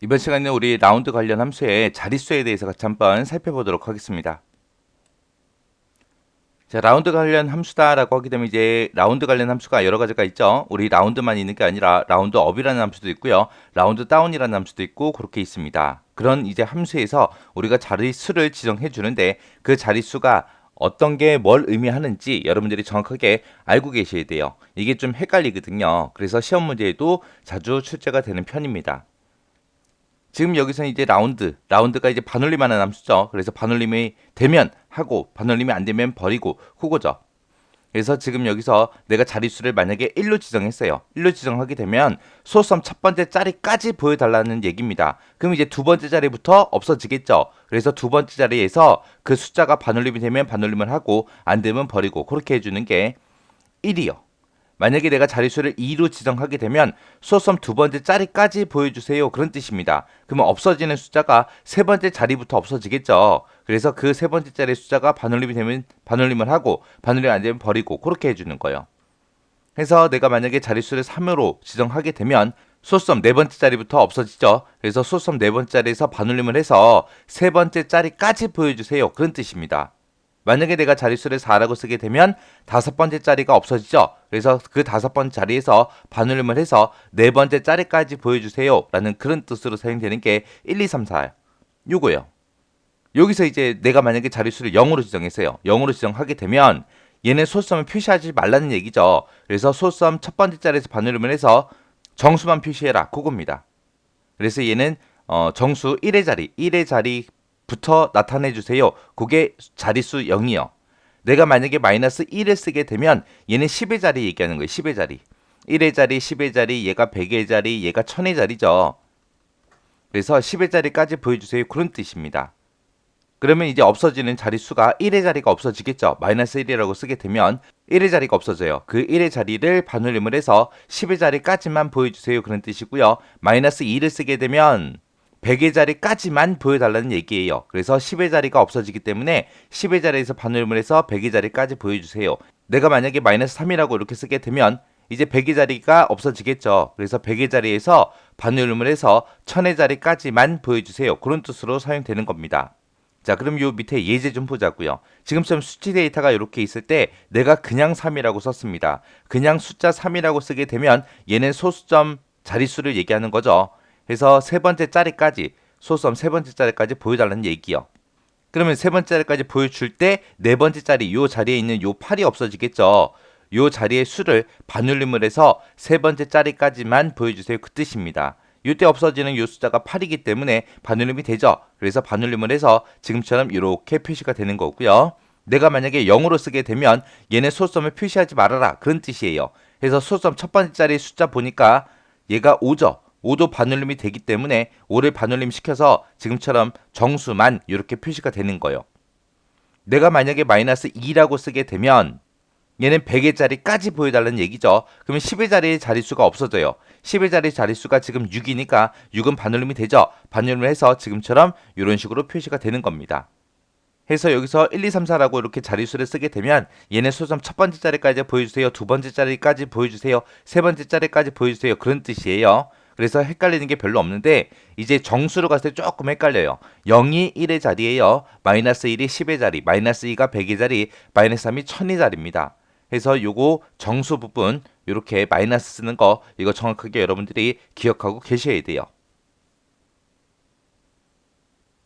이번 시간에 우리 라운드 관련 함수의 자릿수에 대해서 같이 한번 살펴보도록 하겠습니다. 자, 라운드 관련 함수다라고 하게 되면 이제 라운드 관련 함수가 여러 가지가 있죠. 우리 라운드만 있는 게 아니라 라운드 업이라는 함수도 있고요. 라운드 다운이라는 함수도 있고 그렇게 있습니다. 그런 이제 함수에서 우리가 자릿수를 지정해 주는데 그 자릿수가 어떤 게 뭘 의미하는지 여러분들이 정확하게 알고 계셔야 돼요. 이게 좀 헷갈리거든요. 그래서 시험 문제에도 자주 출제가 되는 편입니다. 지금 여기서는 이제 라운드, 라운드가 이제 반올림하는 함수죠. 그래서 반올림이 되면 하고 반올림이 안 되면 버리고 그거죠. 그래서 지금 여기서 내가 자릿수를 만약에 1로 지정했어요. 1로 지정하게 되면 소수점 첫 번째 자리까지 보여달라는 얘기입니다. 그럼 이제 두 번째 자리부터 없어지겠죠. 그래서 두 번째 자리에서 그 숫자가 반올림이 되면 반올림을 하고 안 되면 버리고 그렇게 해주는 게 1이요. 만약에 내가 자릿수를 2로 지정하게 되면 소수점 두 번째 자리까지 보여주세요. 그런 뜻입니다. 그러면 없어지는 숫자가 세 번째 자리부터 없어지겠죠. 그래서 그 세 번째 자리 숫자가 반올림이 되면 반올림을 하고 반올림 안 되면 버리고 그렇게 해주는 거예요. 그래서 내가 만약에 자릿수를 3으로 지정하게 되면 소수점 네 번째 자리부터 없어지죠. 그래서 소수점 네 번째 자리에서 반올림을 해서 세 번째 자리까지 보여주세요. 그런 뜻입니다. 만약에 내가 자릿수를 4라고 쓰게 되면 다섯 번째 자리가 없어지죠. 그래서 그 다섯 번째 자리에서 반올림을 해서 네 번째 자리까지 보여주세요. 라는 그런 뜻으로 사용되는 게 1, 2, 3, 4. 요거요. 여기서 이제 내가 만약에 자릿수를 0으로 지정했어요. 0으로 지정하게 되면 얘는 소수점을 표시하지 말라는 얘기죠. 그래서 소수점 첫 번째 자리에서 반올림을 해서 정수만 표시해라. 그겁니다. 그래서 얘는 어, 정수 1의 자리, 1의 자리 부터 나타내 주세요. 그게 자릿수 0이요. 내가 만약에 마이너스 1을 쓰게 되면 얘는 10의 자리 얘기하는 거예요. 10의 자리. 1의 자리, 10의 자리, 얘가 100의 자리, 얘가 1000의 자리죠. 그래서 10의 자리까지 보여주세요. 그런 뜻입니다. 그러면 이제 없어지는 자릿수가 1의 자리가 없어지겠죠. 마이너스 1이라고 쓰게 되면 1의 자리가 없어져요. 그 1의 자리를 반올림을 해서 10의 자리까지만 보여주세요. 그런 뜻이고요. 마이너스 2를 쓰게 되면 100의 자리까지만 보여달라는 얘기예요. 그래서 10의 자리가 없어지기 때문에 10의 자리에서 반올림을 해서 100의 자리까지 보여주세요. 내가 만약에 마이너스 3이라고 이렇게 쓰게 되면 이제 100의 자리가 없어지겠죠. 그래서 100의 자리에서 반올림을 해서 1000의 자리까지만 보여주세요. 그런 뜻으로 사용되는 겁니다. 자, 그럼 요 밑에 예제 좀 보자고요. 지금처럼 수치 데이터가 이렇게 있을 때 내가 그냥 3이라고 썼습니다. 그냥 숫자 3이라고 쓰게 되면 얘는 소수점 자릿수를 얘기하는 거죠. 그래서 세 번째 자리까지 소수점 세 번째 자리까지 보여달라는 얘기요. 그러면 세 번째 자리까지 보여줄 때 네 번째 자리 요 자리에 있는 요 8이 없어지겠죠. 요 자리의 수를 반올림을 해서 세 번째 자리까지만 보여주세요. 그 뜻입니다. 이때 없어지는 요 숫자가 8이기 때문에 반올림이 되죠. 그래서 반올림을 해서 지금처럼 이렇게 표시가 되는 거고요. 내가 만약에 0으로 쓰게 되면 얘네 소수점을 표시하지 말아라 그런 뜻이에요. 그래서 소수점 첫 번째 자리 숫자 보니까 얘가 5죠. 5도 반올림이 되기 때문에 5를 반올림 시켜서 지금처럼 정수만 이렇게 표시가 되는 거예요. 내가 만약에 마이너스 2라고 쓰게 되면 얘는 100의 자리까지 보여달라는 얘기죠. 그러면 10의 자리의 자릿수가 없어져요. 10의 자리 자릿수가 지금 6이니까 6은 반올림이 되죠. 반올림을 해서 지금처럼 이런 식으로 표시가 되는 겁니다. 해서 여기서 1, 2, 3, 4라고 이렇게 자릿수를 쓰게 되면 얘네 소점 첫 번째 자리까지 보여주세요. 두 번째 자리까지 보여주세요. 세 번째 자리까지 보여주세요. 그런 뜻이에요. 그래서 헷갈리는 게 별로 없는데 이제 정수로 갔을 때 조금 헷갈려요. 0이 1의 자리예요. 마이너스 1이 10의 자리, 마이너스 2가 100의 자리, 마이너스 3이 1000의 자리입니다. 해서 요거 정수 부분 이렇게 마이너스 쓰는 거 이거 정확하게 여러분들이 기억하고 계셔야 돼요.